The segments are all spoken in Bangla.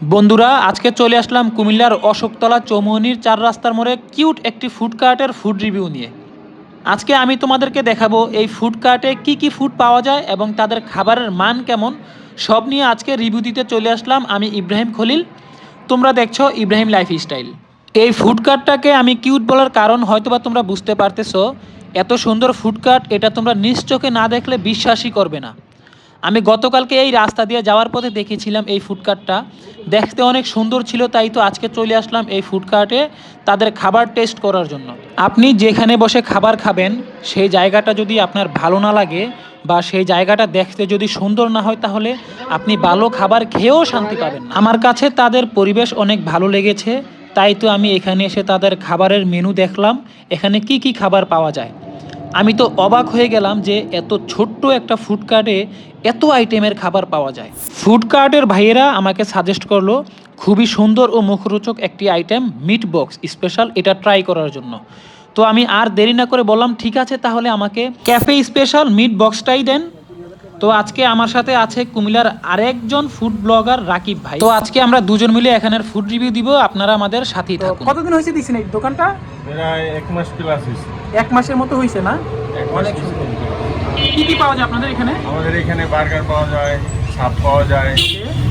বন্ধুরা, আজকে চলে আসলাম কুমিল্লার অশোকতলা চৌমুহনির চার রাস্তার মোড়ে কিউট একটি ফুড কার্টের ফুড রিভিউ নিয়ে। আজকে আমি তোমাদেরকে দেখাবো এই ফুড কার্টে কী কী ফুড পাওয়া যায় এবং তাদের খাবারের মান কেমন, সব নিয়ে আজকে রিভিউ দিতে চলে আসলাম আমি ইব্রাহিম খলিল। তোমরা দেখছ ইব্রাহিম লাইফস্টাইল। এই ফুড কার্টটাকে আমি কিউট বলার কারণ হয়তোবা তোমরা বুঝতে পারতেছো, এত সুন্দর ফুড কার্ট এটা তোমরা নিজ চোখে না দেখলে বিশ্বাসই করবে না। আমি গতকালকে এই রাস্তা দিয়ে যাওয়ার পথে দেখেছিলাম এই ফুডকার্টটা। দেখতে অনেক সুন্দর ছিল, তাই তো আজকে চলে আসলাম এই ফুডকার্টে তাদের খাবার টেস্ট করার জন্য। আপনি যেখানে বসে খাবার খাবেন, সেই জায়গাটা যদি আপনার ভালো না লাগে বা সেই জায়গাটা দেখতে যদি সুন্দর না হয়, তাহলে আপনি ভালো খাবার খেয়েও শান্তি পাবেন আমার কাছে তাদের পরিবেশ অনেক ভালো লেগেছে, তাই তো আমি এখানে এসে তাদের খাবারের মেনু দেখলাম, এখানে কি কি খাবার পাওয়া যায়। আমি তো অবাক হয়ে গেলাম যে এত ছোট্ট একটা ফুড কার্টে এত আইটেমের খাবার পাওয়া যায়। ফুড কার্টের ভাইয়েরা আমাকে সাজেস্ট করল খুবই সুন্দর ও মুখরোচক একটি আইটেম মিট বক্স স্পেশাল এটা ট্রাই করার জন্য। তো আমি আর দেরি না করে বললাম ঠিক আছে তাহলে আমাকে ক্যাফে স্পেশাল মিট বক্সটাই দেন। তো আজকে আমার সাথে আছে কুমিল্লার আরেকজন ফুড ব্লগার রাকিব ভাই। তো আজকে আমরা দুজন মিলে এখানের ফুড রিভিউ দিব আপনারা আমাদের সাথেই থাকুন। কতদিন হয়েছে দিচ্ছেন এই দোকানটা? প্রায় এক মাস প্লাস হয়েছে। এক মাসের মতো হয়েছে না? এক মাস অনেক করে। কি কি পাওয়া যায় আপনাদের এখানে? আমাদের এখানে বার্গার পাওয়া যায় সাপ পাওয়া যায়।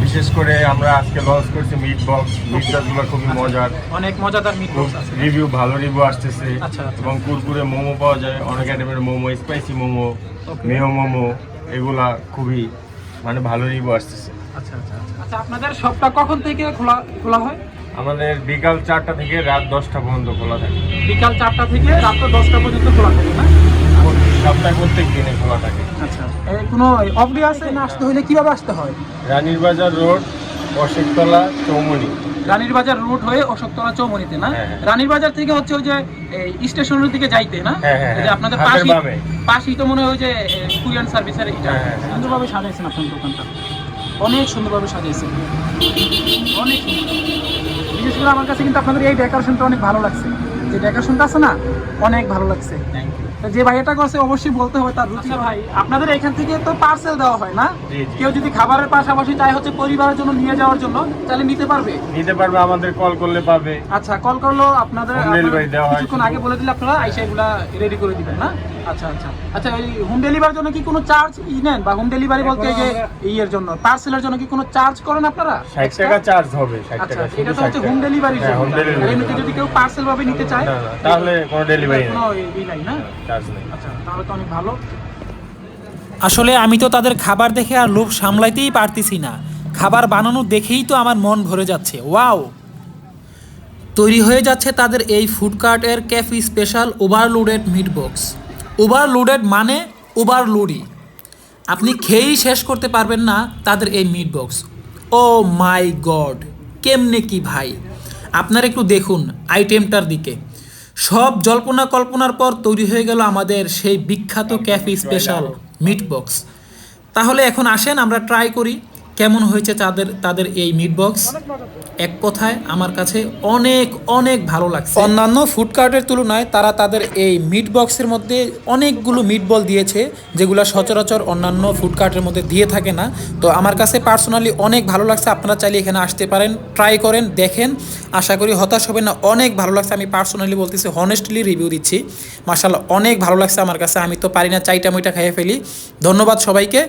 বিশেষ করে আমরা আজকে লঞ্চ করছি মিট বক্স মিটগুলো খুবই মজার। অনেক মজাদার মিট বক্স আছে। রিভিউ ভালো রিভিউ আসতেছে। আচ্ছা, আচ্ছা। এবং কুরকুরে মোমো পাওয়া যায় অনেক আইটেমের মোমো স্পাইসি মোমো. মেয়ো মোমো এগুলা খুবই মানে ভালো রিভিউ আসতেছে। আচ্ছা আচ্ছা আচ্ছা। আচ্ছা আপনাদের শপটা কখন থেকে খোলা খোলা হয়? আমাদের বিকাল চারটা থেকে রাত দশটা পর্যন্ত খোলা থাকে। বিকাল চারটা থেকে রাত্র দশটা পর্যন্ত খোলা থাকে না? সপ্তাহে প্রত্যেক দিনে খোলা থাকে আচ্ছা। কোনো অফ ডে আছে? না আসতে হলে কীভাবে আসতে হয়? রানীর বাজার রোড অশেকতলা চৌমনি রানীর বাজার রুট হয়ে অশোকতলা চৌমনিতে না? হ্যাঁ, হ্যাঁ। রানীর বাজার থেকে হচ্ছে ওই যে স্টেশনের দিকে যাইতে না? হ্যাঁ, যে। আপনাদের পাশেই পাশেই তো মনে হয় যে কুরিয়ান সার্ভিসের এটা। সুন্দরভাবে সাজাইছেন আপনার দোকানটা। অনেক সুন্দরভাবে সাজাইছেন। অনেক বিশেষ করে আমার কাছে কিন্তু আপনাদের এই ডেকোরেশনটা অনেক ভালো লাগছে। যে ডেকোরেশনটা আছে না অনেক ভালো লাগছে। থ্যাংক ইউ যে ভাই এটা করছে অবশ্যই বলতে হবে তার রুচি ভাই। আপনাদের এখান থেকে তো পার্সেল দেওয়া হয় না। কেউ যদি খাবারের পাশাপাশি চাই হচ্ছে পরিবারের জন্য নিয়ে যাওয়ার জন্য তাহলে নিতে পারবে? নিতে পারবে আমাদের কল করলে পাবে। আচ্ছা কল করল আপনাদের হয়। কিছুক্ষণ আগে বলে দিলে আপনারা আইসা এগুলা রেডি করে দিবেন না? আচ্ছা আচ্ছা। আচ্ছা এই হোম ডেলিভারির জন্য কি কোনো চার্জ নেন? বা হোম ডেলিভারি বলতে যে ইয়ের জন্য পার্সেলের জন্য কি কোনো চার্জ করেন আপনারা? ষাট টাকা চার্জ হবে ষাট আচ্ছা টাকা এটা তো হচ্ছে হোম হ্যাঁ জন্য। হোম ডেলিভারি যদি কেউ পার্সেল ভাবে নিতে চায় তাহলে কোনো ডেলিভারি নাই না? চার্জ নেই। আচ্ছা তাহলে তো অনেক ভালো। আসলে আমি তো তাদের খাবার দেখে আর লোভ সামলাইতেই পারতেছি না। খাবার বানানো দেখেই তো আমার মন ভরে যাচ্ছে। ওয়াও! তৈরি হয়ে যাচ্ছে তাদের এই ফুড কার্টের cafe special overloaded meat box overloaded মানে ওভারলোডই আপনি খেয়েই শেষ করতে পারবেন না তাদের এই meat box oh my god কেমনে কি ভাই? আপনারা একটু দেখুন আইটেমটার দিকে। সব জল্পনা কল্পনার পর তৈরি হয়ে গেল আমাদের সেই বিখ্যাত ক্যাফি স্পেশাল মিট বক্স। তাহলে এখন আসেন, আমরা ট্রাই করি। কেমন হয়েছে তাদের তাদের এই মিট বক্স এক কথায় আমার কাছে অনেক অনেক ভালো লাগছে। অন্যান্য ফুড কার্টের তুলনায় তারা তাদের এই মিট বক্সের মধ্যে অনেকগুলো মিট বল দিয়েছে, যেগুলো সচরাচর অন্যান্য ফুড কার্টের মধ্যে দিয়ে থাকে না। তো আমার কাছে পার্সোনালি অনেক ভালো লাগছে, আপনারা চাইলে এখানে আসতে পারেন ট্রাই করেন, দেখেন। আশা করি হতাশ হবেন না, অনেক ভালো লাগছে, আমি পার্সোনালি বলতেছি হনেস্টলি রিভিউ দিচ্ছি। মার্শাল অনেক ভালো লাগছে আমার কাছে, আমি তো পারি না চাইটা মইটা খেয়ে ফেলি। ধন্যবাদ সবাইকে।